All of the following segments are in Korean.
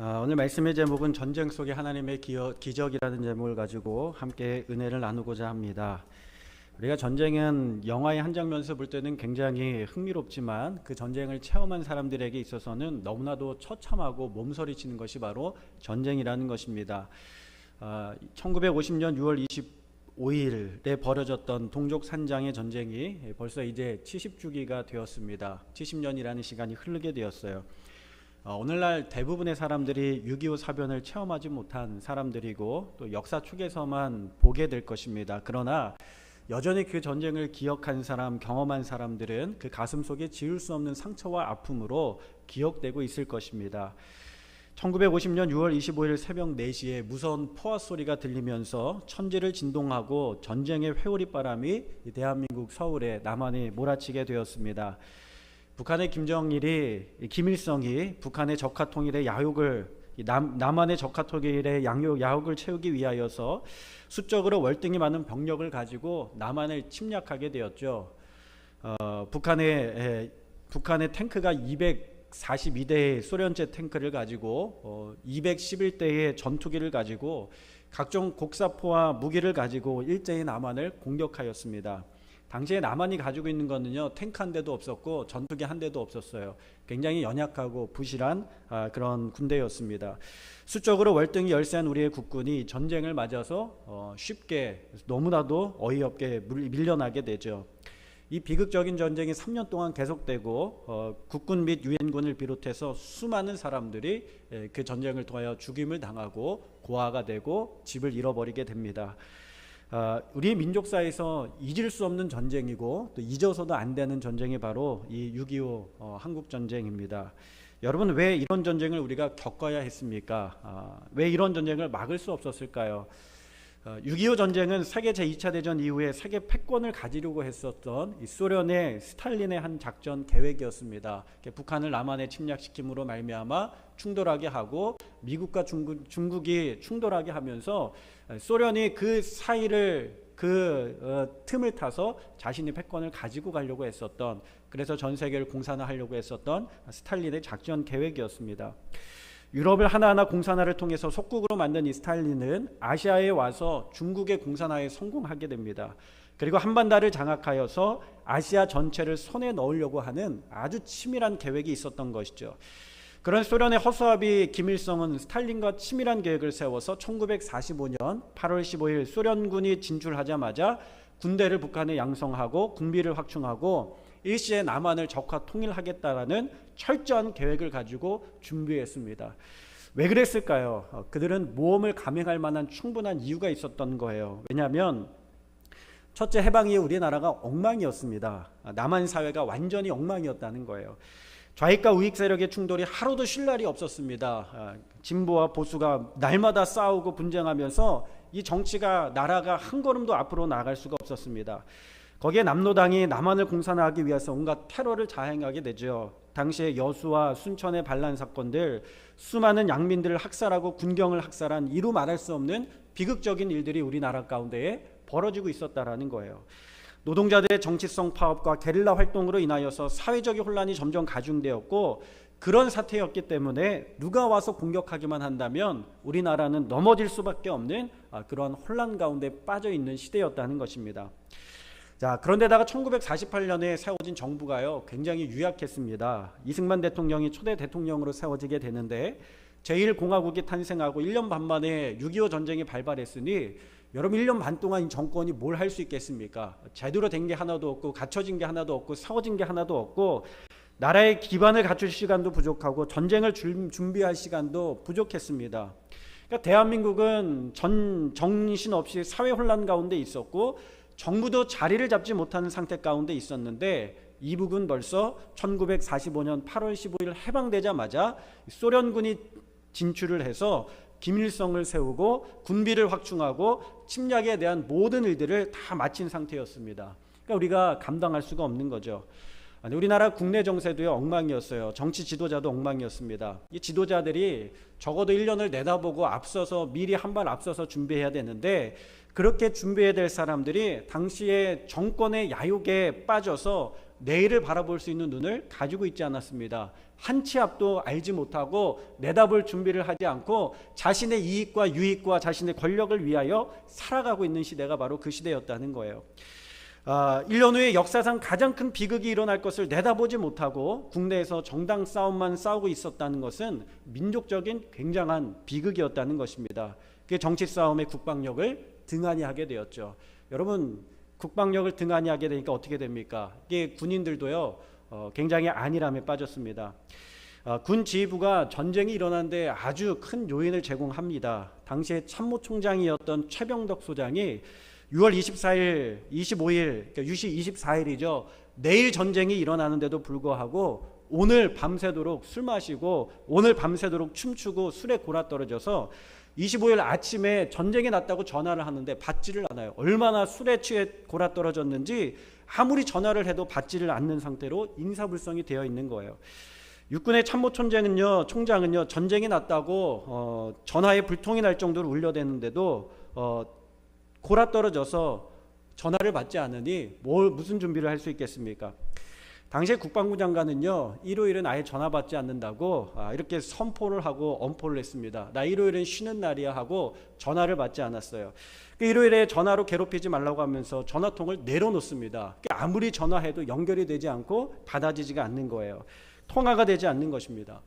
아, 오늘 말씀의 제목은 전쟁 속의 하나님의 기적이라는 제목을 가지고 함께 은혜를 나누고자 합니다. 우리가 전쟁은 영화의 한 장면에서 볼 때는 굉장히 흥미롭지만 그 전쟁을 체험한 사람들에게 있어서는 너무나도 처참하고 몸서리치는 것이 바로 전쟁이라는 것입니다. 아, 1950년 6월 25일에 벌어졌던 동족 산장의 전쟁이 벌써 이제 70주기가 되었습니다. 70년이라는 시간이 흐르게 되었어요. 어, 오늘날 대부분의 사람들이 6.25 사변을 체험하지 못한 사람들이고 또 역사 축에서만 보게 될 것입니다. 그러나 여전히 그 전쟁을 기억한 사람, 경험한 사람들은 그 가슴 속에 지울 수 없는 상처와 아픔으로 기억되고 있을 것입니다. 1950년 6월 25일 새벽 4시에 무서운 포화 소리가 들리면서 천지를 진동하고 전쟁의 회오리 바람이 대한민국 서울에 남한에 몰아치게 되었습니다. 북한의 김정일이 김일성이 북한의 적화 통일의 야욕을 남, 남한의 적화 통일의 양욕 야욕을 채우기 위하여서 수적으로 월등히 많은 병력을 가지고 남한을 침략하게 되었죠. 어, 북한의 에, 북한의 탱크가 242대의 소련제 탱크를 가지고 어, 211대의 전투기를 가지고 각종 곡사포와 무기를 가지고 일제히 남한을 공격하였습니다. 당시에 남한이 가지고 있는 거는요 탱크 한 대도 없었고 전투기 한 대도 없었어요. 굉장히 연약하고 부실한 아, 그런 군대였습니다. 수적으로 월등히 열세한 우리의 국군이 전쟁을 맞아서 어, 쉽게 너무나도 어이없게 밀려나게 되죠. 이 비극적인 전쟁이 3년 동안 계속되고 어, 국군 및 유엔군을 비롯해서 수많은 사람들이 예, 그 전쟁을 통하여 죽임을 당하고 고아가 되고 집을 잃어버리게 됩니다. 어, 우리 민족사에서 잊을 수 없는 전쟁이고 또 잊어서도 안 되는 전쟁이 바로 이 6.25 어, 한국 전쟁입니다. 여러분 왜 이런 전쟁을 우리가 겪어야 했습니까? 아, 왜 이런 전쟁을 막을 수 없었을까요? 6.25 어, 전쟁은 세계 제2차 대전 이후에 세계 패권을 가지려고 했었던 소련의 스탈린의 한 작전 계획이었습니다. 북한을 남한에 침략시킴으로 말미암아 충돌하게 하고 미국과 중국, 중국이 충돌하게 하면서 소련이 그 사이를 그 어, 틈을 타서 자신이 패권을 가지고 가려고 했었던 그래서 전 세계를 공산화하려고 했었던 스탈린의 작전 계획이었습니다. 유럽을 하나하나 공산화를 통해서 속국으로 만든 이 스탈린은 아시아에 와서 중국의 공산화에 성공하게 됩니다. 그리고 한반도를 장악하여서 아시아 전체를 손에 넣으려고 하는 아주 치밀한 계획이 있었던 것이죠. 그런 소련의 허수아비 김일성은 스탈린과 치밀한 계획을 세워서 1945년 8월 15일 소련군이 진출하자마자 군대를 북한에 양성하고 군비를 확충하고 일시에 남한을 적화 통일하겠다라는 철저한 계획을 가지고 준비했습니다. 왜 그랬을까요? 어, 그들은 모험을 감행할 만한 충분한 이유가 있었던 거예요. 왜냐하면 첫째 해방 이후 우리나라가 엉망이었습니다. 남한 사회가 완전히 엉망이었다는 거예요. 좌익과 우익 세력의 충돌이 하루도 쉴 날이 없었습니다. 아, 진보와 보수가 날마다 싸우고 분쟁하면서 이 정치가 나라가 한 걸음도 앞으로 나갈 수가 없었습니다. 거기에 남노당이 남한을 공산화하기 위해서 온갖 테러를 자행하게 되죠. 당시에 여수와 순천의 반란 사건들, 수많은 양민들을 학살하고 군경을 학살한 이루 말할 수 없는 비극적인 일들이 우리나라 가운데에 벌어지고 있었다라는 거예요. 노동자들의 정치성 파업과 게릴라 활동으로 인하여서 사회적인 혼란이 점점 가중되었고 그런 사태였기 때문에 누가 와서 공격하기만 한다면 우리나라는 넘어질 수밖에 없는 아, 그런 혼란 가운데 빠져 있는 시대였다는 것입니다. 자, 그런데다가 1948년에 세워진 정부가요, 굉장히 유약했습니다. 이승만 대통령이 초대 대통령으로 세워지게 되는데, 제1공화국이 탄생하고 1년 반 만에 6.25 전쟁이 발발했으니, 여러분 1년 반 동안 이 정권이 뭘 할 수 있겠습니까? 제대로 된 게 하나도 없고, 갖춰진 게 하나도 없고, 세워진 게 하나도 없고, 나라의 기반을 갖출 시간도 부족하고, 전쟁을 준비할 시간도 부족했습니다. 그러니까 대한민국은 전 정신 없이 사회 혼란 가운데 있었고, 정부도 자리를 잡지 못하는 상태 가운데 있었는데 이북은 벌써 1945년 8월 15일 해방되자마자 소련군이 진출을 해서 김일성을 세우고 군비를 확충하고 침략에 대한 모든 일들을 다 마친 상태였습니다. 그러니까 우리가 감당할 수가 없는 거죠. 우리나라 국내 정세도요 엉망이었어요. 정치 지도자도 엉망이었습니다. 이 지도자들이 적어도 1년을 내다보고 앞서서 미리 한 발 앞서서 준비해야 되는데 그렇게 준비해야 될 사람들이 당시에 정권의 야욕에 빠져서 내일을 바라볼 수 있는 눈을 가지고 있지 않았습니다. 한 치 앞도 알지 못하고 내다볼 준비를 하지 않고 자신의 이익과 유익과 자신의 권력을 위하여 살아가고 있는 시대가 바로 그 시대였다는 거예요. 아, 1년 후에 역사상 가장 큰 비극이 일어날 것을 내다보지 못하고 국내에서 정당 싸움만 싸우고 있었다는 것은 민족적인 굉장한 비극이었다는 것입니다. 그 정치 싸움의 국방력을 등한히 하게 되었죠. 여러분 국방력을 등한히 하게 되니까 어떻게 됩니까? 이게 군인들도요 어, 굉장히 안일함에 빠졌습니다. 어, 군 지휘부가 전쟁이 일어났는데 아주 큰 요인을 제공합니다. 당시에 참모총장이었던 최병덕 소장이 6월 24일, 25일, 그러니까 유시 24일이죠. 내일 전쟁이 일어나는데도 불구하고 오늘 밤새도록 술 마시고 오늘 밤새도록 춤추고 술에 골아 떨어져서 25일 아침에 전쟁이 났다고 전화를 하는데 받지를 않아요. 얼마나 술에 취해 골아 떨어졌는지 아무리 전화를 해도 받지를 않는 상태로 인사불성이 되어 있는 거예요. 육군의 참모총장은요, 총장은요 전쟁이 났다고 어, 전화에 불통이 날 정도로 울려대는데도 어, 골아 떨어져서 전화를 받지 않으니 뭘 무슨 준비를 할 수 있겠습니까? 당시에 국방부 장관은요 일요일은 아예 전화 받지 않는다고 아, 이렇게 선포를 하고 엄포를 했습니다. 나 일요일은 쉬는 날이야 하고 전화를 받지 않았어요. 그 일요일에 전화로 괴롭히지 말라고 하면서 전화통을 내려놓습니다. 아무리 전화해도 연결이 되지 않고 받아지지가 않는 거예요. 통화가 되지 않는 것입니다.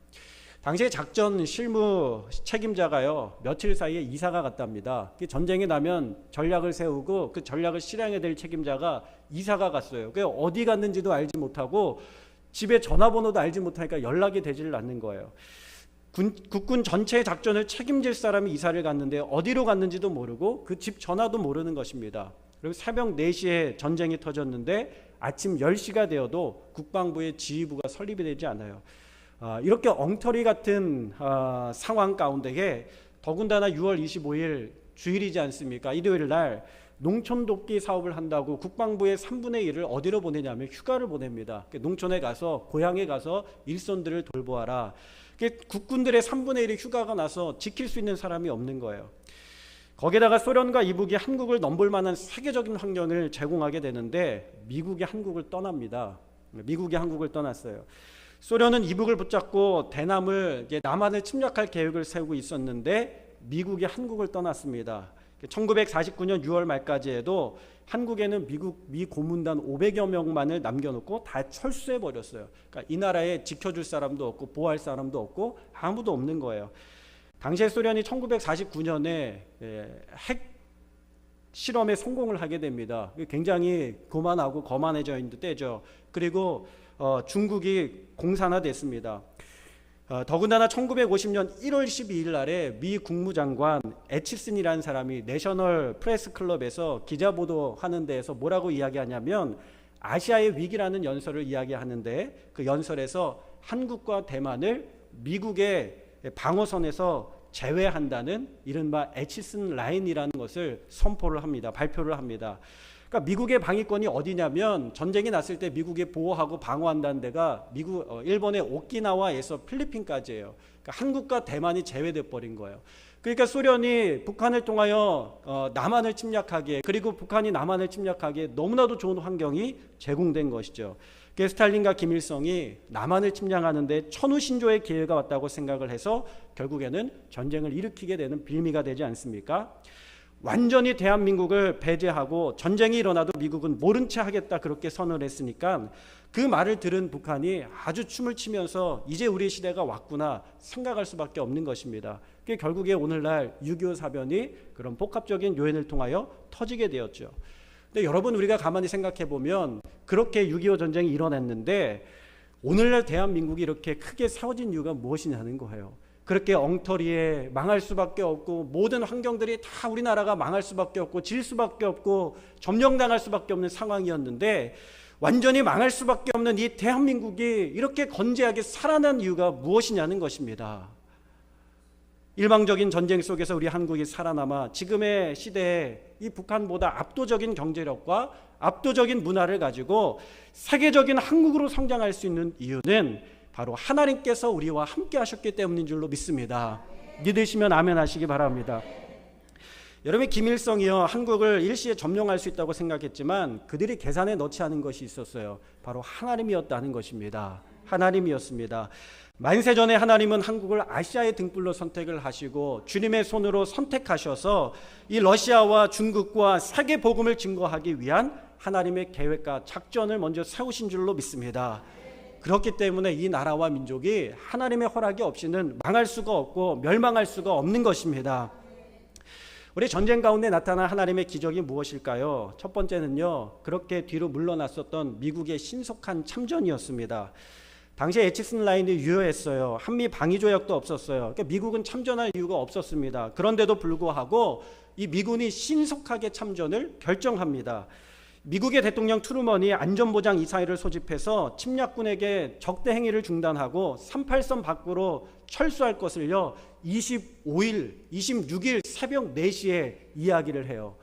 당시에 작전 실무 책임자가요 며칠 사이에 이사가 갔답니다. 그 전쟁이 나면 전략을 세우고 그 전략을 실행해야 될 책임자가 이사가 갔어요. 그 어디 갔는지도 알지 못하고 집에 전화번호도 알지 못하니까 연락이 되지를 않는 거예요. 군, 국군 전체 작전을 책임질 사람이 이사를 갔는데 어디로 갔는지도 모르고 그 집 전화도 모르는 것입니다. 그리고 새벽 4시에 전쟁이 터졌는데 아침 10시가 되어도 국방부의 지휘부가 설립이 되지 않아요. 아, 이렇게 엉터리 같은 아, 상황 가운데에 더군다나 6월 25일 주일이지 않습니까? 일요일 날 농촌 돕기 사업을 한다고 국방부의 3분의 1을 어디로 보내냐면 휴가를 보냅니다. 농촌에 가서 고향에 가서 일손들을 돌보아라. 국군들의 3분의 1이 휴가가 나서 지킬 수 있는 사람이 없는 거예요. 거기다가 소련과 이북이 한국을 넘볼 만한 세계적인 환경을 제공하게 되는데 미국이 한국을 떠납니다. 미국이 한국을 떠났어요. 소련은 이북을 붙잡고 대남을 남한을 침략할 계획을 세우고 있었는데 미국이 한국을 떠났습니다. 1949년 6월 말까지 해도 한국에는 미국 미 고문단 500여 명만을 남겨놓고 다 철수해 버렸어요. 그러니까 이 나라에 지켜줄 사람도 없고 보호할 사람도 없고 아무도 없는 거예요. 당시에 소련이 1949년에 핵 실험에 성공을 하게 됩니다. 굉장히 고만하고 거만해져 있는 때죠. 그리고 어, 중국이 공산화됐습니다. 어, 더군다나 1950년 1월 12일 날에 미 국무장관 에치슨이라는 사람이 내셔널 프레스 클럽에서 기자 보도하는 데에서 뭐라고 이야기하냐면 아시아의 위기라는 연설을 이야기하는데 그 연설에서 한국과 대만을 미국의 방어선에서 제외한다는 이른바 에치슨 라인이라는 것을 선포를 합니다. 발표를 합니다. 그러니까 미국의 방위권이 어디냐면 전쟁이 났을 때 미국이 보호하고 방어한다는 데가 미국 어, 일본의 오키나와에서 필리핀까지예요. 그러니까 한국과 대만이 제외돼 버린 거예요. 그러니까 소련이 북한을 통하여 어, 남한을 침략하기에 그리고 북한이 남한을 침략하기에 너무나도 좋은 환경이 제공된 것이죠. 그 스탈린과 김일성이 남한을 침략하는데 천우신조의 기회가 왔다고 생각을 해서 결국에는 전쟁을 일으키게 되는 빌미가 되지 않습니까? 완전히 대한민국을 배제하고 전쟁이 일어나도 미국은 모른 채 하겠다 그렇게 선언을 했으니까 그 말을 들은 북한이 아주 춤을 추면서 이제 우리 시대가 왔구나 생각할 수밖에 없는 것입니다. 결국에 오늘날 6.25 사변이 그런 복합적인 요인을 통하여 터지게 되었죠. 근데 여러분 우리가 가만히 생각해 보면 그렇게 6.25 전쟁이 일어났는데 오늘날 대한민국이 이렇게 크게 세워진 이유가 무엇이냐는 거예요. 그렇게 엉터리에 망할 수밖에 없고 모든 환경들이 다 우리나라가 망할 수밖에 없고 질 수밖에 없고 점령당할 수밖에 없는 상황이었는데 완전히 망할 수밖에 없는 이 대한민국이 이렇게 건재하게 살아난 이유가 무엇이냐는 것입니다. 일방적인 전쟁 속에서 우리 한국이 살아남아 지금의 시대에 이 북한보다 압도적인 경제력과 압도적인 문화를 가지고 세계적인 한국으로 성장할 수 있는 이유는 바로 하나님께서 우리와 함께 하셨기 때문인 줄로 믿습니다. 믿으시면 아멘 하시기 바랍니다. 여러분 김일성이요 한국을 일시에 점령할 수 있다고 생각했지만 그들이 계산에 넣지 않은 것이 있었어요. 바로 하나님이었다는 것입니다. 하나님이었습니다. 만세 전에 하나님은 한국을 아시아의 등불로 선택을 하시고 주님의 손으로 선택하셔서 이 러시아와 중국과 세계 복음을 증거하기 위한 하나님의 계획과 작전을 먼저 세우신 줄로 믿습니다. 그렇기 때문에 이 나라와 민족이 하나님의 허락이 없이는 망할 수가 없고 멸망할 수가 없는 것입니다. 우리 전쟁 가운데 나타난 하나님의 기적이 무엇일까요? 첫 번째는요, 그렇게 뒤로 물러났었던 미국의 신속한 참전이었습니다. 당시에 에치슨 라인이 유효했어요. 한미 방위 조약도 없었어요. 그러니까 미국은 참전할 이유가 없었습니다. 그런데도 불구하고 이 미군이 신속하게 참전을 결정합니다. 미국의 대통령 트루먼이 안전보장 이사회를 소집해서 침략군에게 적대 행위를 중단하고 38선 밖으로 철수할 것을요 25일, 26일 새벽 4시에 이야기를 해요.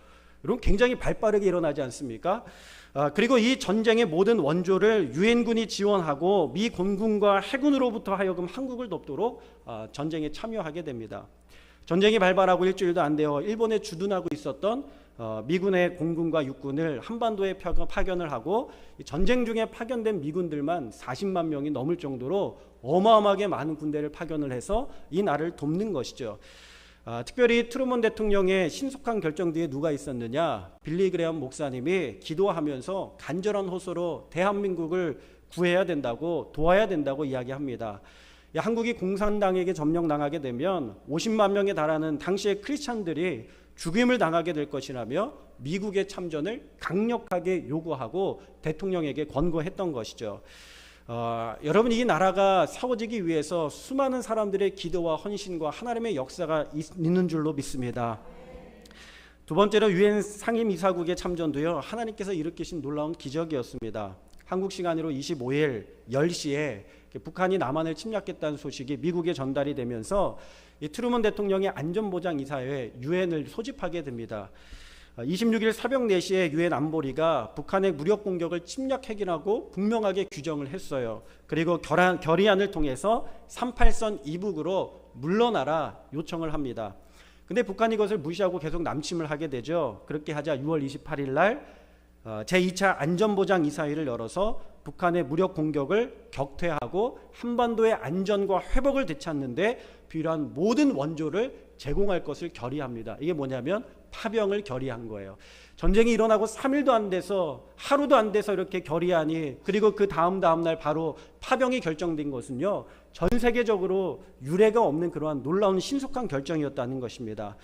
여러분 굉장히 발빠르게 일어나지 않습니까? 아, 그리고 이 전쟁의 모든 원조를 유엔군이 지원하고 미 공군과 해군으로부터 하여금 한국을 돕도록 아, 전쟁에 참여하게 됩니다. 전쟁이 발발하고 일주일도 안 되어 일본에 주둔하고 있었던 어, 미군의 공군과 육군을 한반도에 파견을 하고 전쟁 중에 파견된 미군들만 40만 명이 넘을 정도로 어마어마하게 많은 군대를 파견을 해서 이 나라를 돕는 것이죠. 아, 특별히 트루먼 대통령의 신속한 결정 뒤에 누가 있었느냐? 빌리 그레엄 목사님이 기도하면서 간절한 호소로 대한민국을 구해야 된다고 도와야 된다고 이야기합니다. 한국이 공산당에게 점령당하게 되면 50만 명에 달하는 당시의 크리스찬들이 죽임을 당하게 될 것이라며 미국의 참전을 강력하게 요구하고 대통령에게 권고했던 것이죠. 어, 여러분 이 나라가 세워지기 위해서 수많은 사람들의 기도와 헌신과 하나님의 역사가 있 는 줄로 믿습니다. 두 번째로 유엔 상임 이사국의 참전도요 하나님께서 일으키신 놀라운 기적이었습니다. 한국 시간으로 25일 10시에 북한이 남한을 침략했다는 소식이 미국에 전달이 되면서 이 트루먼 대통령이 안전보장 이사회 유엔을 소집하게 됩니다. 26일 새벽 4시에 유엔 안보리가 북한의 무력 공격을 침략 핵이라고 분명하게 규정을 했어요. 그리고 결한, 결의안을 통해서 38선 이북으로 물러나라 요청을 합니다. 근데 북한이 이것을 무시하고 계속 남침을 하게 되죠. 그렇게 하자 6월 28일 날 어, 제2차 안전보장 이사회를 열어서 북한의 무력 공격을 격퇴하고 한반도의 안전과 회복을 되찾는데 필요한 모든 원조를 제공할 것을 결의합니다. 이게 뭐냐면 파병을 결의한 거예요. 전쟁이 일어나고 3일도 안 돼서 하루도 안 돼서 이렇게 결의하니 그리고 그 다음 다음 날 바로 파병이 결정된 것은요. 전 세계적으로 유례가 없는 그러한 놀라운 신속한 결정이었다는 것입니다.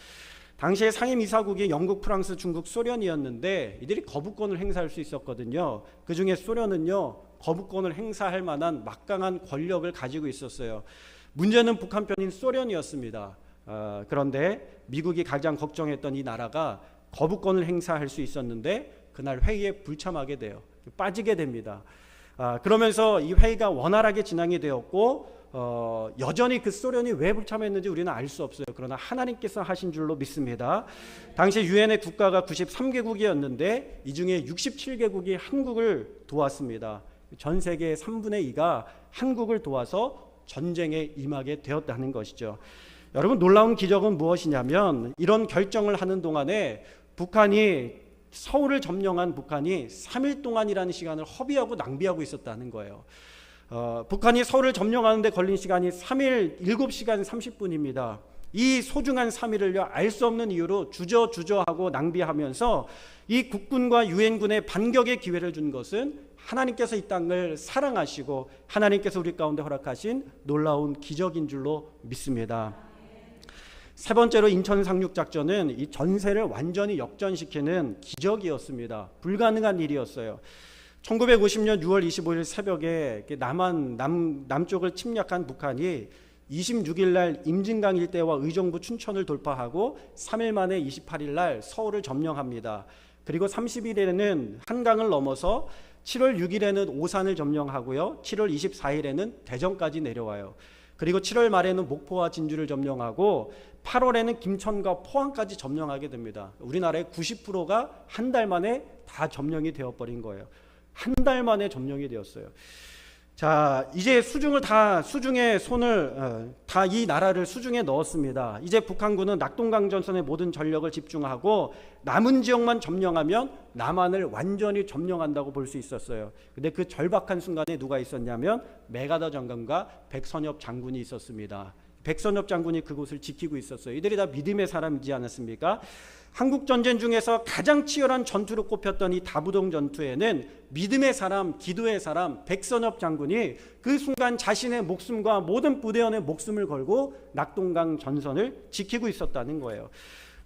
당시에 상임 이사국이 영국, 프랑스, 중국, 소련이었는데 이들이 거부권을 행사할 수 있었거든요. 그 중에 소련은요 거부권을 행사할 만한 막강한 권력을 가지고 있었어요. 문제는 북한 편인 소련이었습니다. 어, 그런데 미국이 가장 걱정했던 이 나라가 거부권을 행사할 수 있었는데 그날 회의에 불참하게 돼요. 빠지게 됩니다. 아, 그러면서 이 회의가 원활하게 진행이 되었고 어, 여전히 그 소련이 왜 불참했는지 우리는 알 수 없어요. 그러나 하나님께서 하신 줄로 믿습니다. 당시 유엔의 국가가 93개국이었는데 이 중에 67개국이 한국을 도왔습니다. 전 세계의 3분의 2가 한국을 도와서 전쟁에 임하게 되었다는 것이죠. 여러분 놀라운 기적은 무엇이냐면 이런 결정을 하는 동안에 북한이 서울을 점령한 북한이 3일 동안이라는 시간을 허비하고 낭비하고 있었다는 거예요. 어, 북한이 서울을 점령하는데 걸린 시간이 3일 7시간 30분입니다. 이 소중한 3일을요 알 수 없는 이유로 주저주저하고 낭비하면서 이 국군과 유엔군의 반격의 기회를 준 것은 하나님께서 이 땅을 사랑하시고 하나님께서 우리 가운데 허락하신 놀라운 기적인 줄로 믿습니다. 세 번째로 인천 상륙 작전은 이 전세를 완전히 역전시키는 기적이었습니다. 불가능한 일이었어요. 1950년 6월 25일 새벽에 남한 남 남쪽을 침략한 북한이 26일 날 임진강 일대와 의정부 춘천을 돌파하고 3일 만에 28일 날 서울을 점령합니다. 그리고 30일에는 한강을 넘어서 7월 6일에는 오산을 점령하고요. 7월 24일에는 대전까지 내려와요. 그리고 7월 말에는 목포와 진주를 점령하고 8월에는 김천과 포항까지 점령하게 됩니다. 우리나라의 90%가 한 달 만에 다 점령이 되어 버린 거예요. 한 달 만에 점령이 되었어요. 자, 이제 수중을 다 수중에 손을 어, 다이 나라를 수중에 넣었습니다. 이제 북한군은 낙동강 전선의 모든 전력을 집중하고 남은 지역만 점령하면 남한을 완전히 점령한다고 볼 수 있었어요. 근데 그 절박한 순간에 누가 있었냐면 메가더 장관과 백선엽 장군이 있었습니다. 백선엽 장군이 그곳을 지키고 있었어요. 이들이 다 믿음의 사람이지 않았습니까? 한국 전쟁 중에서 가장 치열한 전투로 꼽혔던 이 다부동 전투에는 믿음의 사람, 기도의 사람 백선엽 장군이 그 순간 자신의 목숨과 모든 부대원의 목숨을 걸고 낙동강 전선을 지키고 있었다는 거예요.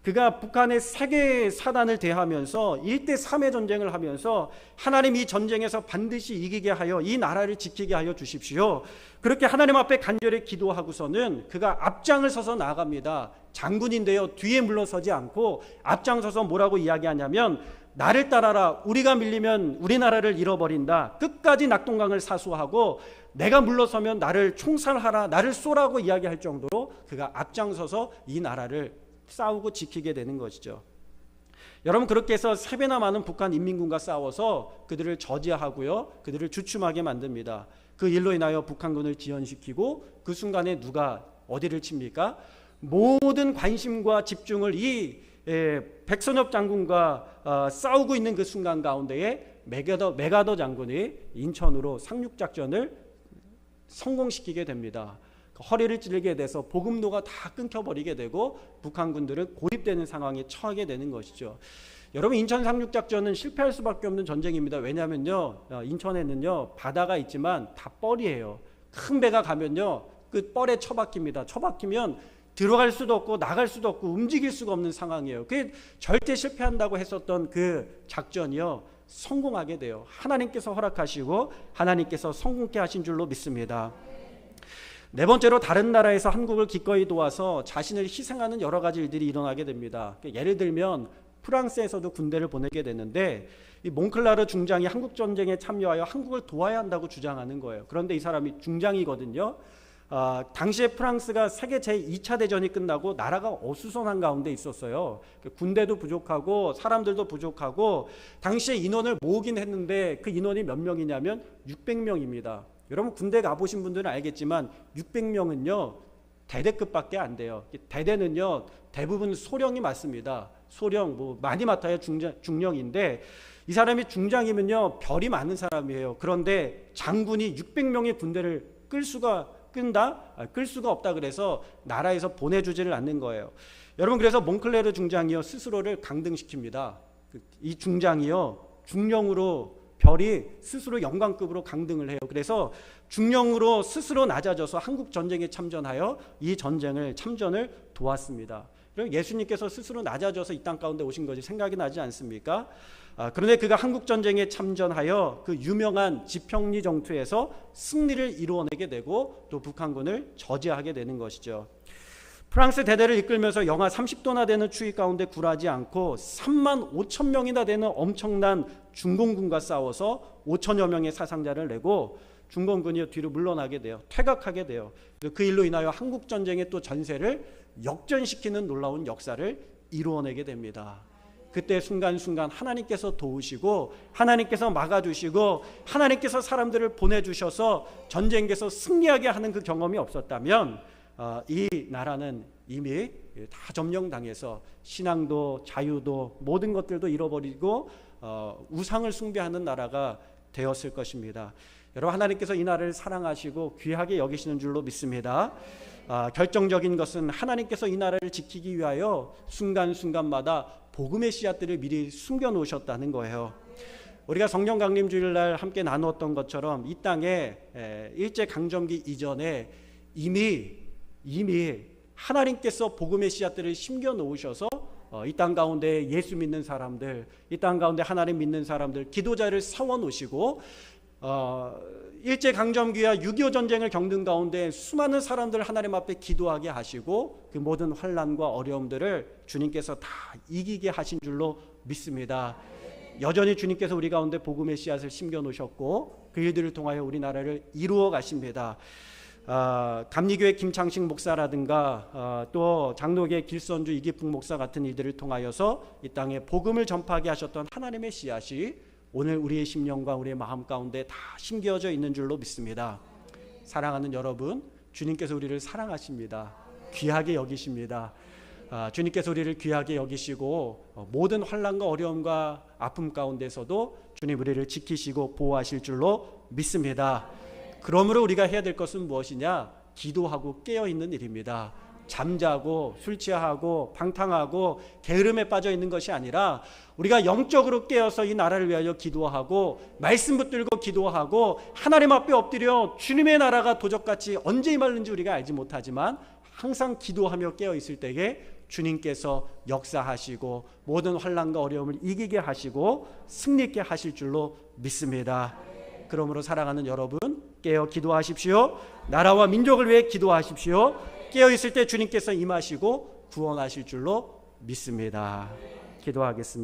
그가 북한의 세계 사단을 대하면서 1대 3의 전쟁을 하면서 하나님 이 전쟁에서 반드시 이기게 하여 이 나라를 지키게 하여 주십시오. 그렇게 하나님 앞에 간절히 기도하고서는 그가 앞장을 서서 나아갑니다. 장군인데요. 뒤에 물러서지 않고 앞장서서 뭐라고 이야기하냐면 나를 따라라. 우리가 밀리면 우리나라를 잃어버린다. 끝까지 낙동강을 사수하고 내가 물러서면 나를 총살하라. 나를 쏘라고 이야기할 정도로 그가 앞장서서 이 나라를 싸우고 지키게 되는 것이죠. 여러분 그렇게 해서 세 배나 많은 북한 인민군과 싸워서 그들을 저지하고요. 그들을 주춤하게 만듭니다. 그 일로 인하여 북한군을 지연시키고 그 순간에 누가 어디를 칩니까? 모든 관심과 집중을 이 예, 백선엽 장군과 어, 싸우고 있는 그 순간 가운데에 메가더, 메가더 장군이 인천으로 상륙 작전을 성공시키게 됩니다. 허리를 찌르게 돼서 보급로가 다 끊겨버리게 되고 북한군들은 고립되는 상황에 처하게 되는 것이죠. 여러분 인천 상륙 작전은 실패할 수밖에 없는 전쟁입니다. 왜냐하면요 어, 인천에는요 바다가 있지만 다 뻘이에요. 큰 배가 가면요 그 뻘에 처박힙니다. 처박히면 들어갈 수도 없고 나갈 수도 없고 움직일 수가 없는 상황이에요. 그게 절대 실패한다고 했었던 그 작전이요 성공하게 돼요. 하나님께서 허락하시고 하나님께서 성공케 하신 줄로 믿습니다. 네 번째로 다른 나라에서 한국을 기꺼이 도와서 자신을 희생하는 여러 가지 일들이 일어나게 됩니다. 예를 들면 프랑스에서도 군대를 보내게 되는데 이 몽클라르 중장이 한국 전쟁에 참여하여 한국을 도와야 한다고 주장하는 거예요. 그런데 이 사람이 중장이거든요. 아, 당시에 프랑스가 세계 제2차 대전이 끝나고 나라가 어수선한 가운데 있었어요. 군대도 부족하고 사람들도 부족하고 당시에 인원을 모으긴 했는데 그 인원이 몇 명이냐면 600명입니다. 여러분 군대 가보신 분들은 알겠지만 600명은요 대대급밖에 안 돼요. 대대는요 대부분 소령이 맞습니다. 소령 뭐 많이 맡아야 중장, 중령인데 이 사람이 중장이면요 별이 많은 사람이에요. 그런데 장군이 600명의 군대를 끌 수가 끈다? 아, 끌 수가 없다 그래서 나라에서 보내주지를 않는 거예요. 여러분 그래서 몽클레르 중장이요 스스로를 강등시킵니다. 그이 중장이요 중령으로 별이 스스로 영광급으로 강등을 해요. 그래서 중령으로 스스로 낮아져서 한국 전쟁에 참전하여 이 전쟁을 참전을 도왔습니다. 그럼 예수님께서 스스로 낮아져서 이 땅 가운데 오신 것이 생각이 나지 않습니까? 아, 그런데 그가 한국 전쟁에 참전하여 그 유명한 지평리 정투에서 승리를 이루어내게 되고 또 북한군을 저지하게 되는 것이죠. 프랑스 대대를 이끌면서 영하 30도나 되는 추위 가운데 굴하지 않고 3만 5천 명이나 되는 엄청난 중공군과 싸워서 5천여 명의 사상자를 내고 중공군이 뒤로 물러나게 돼요. 퇴각하게 돼요. 그 일로 인하여 한국 전쟁의 또 전세를 역전시키는 놀라운 역사를 이루어내게 됩니다. 그때 순간순간 하나님께서 도우시고 하나님께서 막아주시고 하나님께서 사람들을 보내주셔서 전쟁에서 승리하게 하는 그 경험이 없었다면 어, 이 나라는 이미 다 점령당해서 신앙도 자유도 모든 것들도 잃어버리고 어, 우상을 숭배하는 나라가 되었을 것입니다. 여러분 하나님께서 이 나라를 사랑하시고 귀하게 여기시는 줄로 믿습니다. 아, 결정적인 것은 하나님께서 이 나라를 지키기 위하여 순간순간마다 복음의 씨앗들을 미리 숨겨 놓으셨다는 거예요. 우리가 성령 강림 주일날 함께 나누었던 것처럼 이 땅에 일제 강점기 이전에 이미 이미 하나님께서 복음의 씨앗들을 심겨 놓으셔서 어, 이땅 가운데 예수 믿는 사람들, 이 땅 가운데 하나님 믿는 사람들, 기도자를 세워 놓으시고 어, 일제 강점기와 6.25 전쟁을 겪는 가운데 수많은 사람들 하나님 앞에 기도하게 하시고 그 모든 환란과 어려움들을 주님께서 다 이기게 하신 줄로 믿습니다. 여전히 주님께서 우리 가운데 복음의 씨앗을 심겨 놓으셨고 그 일들을 통하여 우리나라를 이루어 가십니다. 아, 감리교회 김창식 목사라든가 아, 또 장로계 길선주 이기풍 목사 같은 이들을 통하여서 이 땅에 복음을 전파하게 하셨던 하나님의 씨앗이 오늘 우리의 심령과 우리의 마음 가운데 다 심겨져 있는 줄로 믿습니다. 사랑하는 여러분, 주님께서 우리를 사랑하십니다. 귀하게 여기십니다. 아, 주님께서 우리를 귀하게 여기시고 어, 모든 환란과 어려움과 아픔 가운데서도 주님 우리를 지키시고 보호하실 줄로 믿습니다. 그러므로 우리가 해야 될 것은 무엇이냐? 기도하고 깨어 있는 일입니다. 잠자고 술 취하고 방탕하고 게으름에 빠져 있는 것이 아니라 우리가 영적으로 깨어서 이 나라를 위하여 기도하고 말씀 붙들고 기도하고 하나님 앞에 엎드려 주님의 나라가 도적같이 언제 임하는지 우리가 알지 못하지만 항상 기도하며 깨어 있을 때에 주님께서 역사하시고 모든 환란과 어려움을 이기게 하시고 승리 있게 하실 줄로 믿습니다. 그러므로 사랑하는 여러분 깨어 기도하십시오. 나라와 민족을 위해 기도하십시오. 깨어 있을 때 주님께서 임하시고 구원하실 줄로 믿습니다. 기도하겠습니다.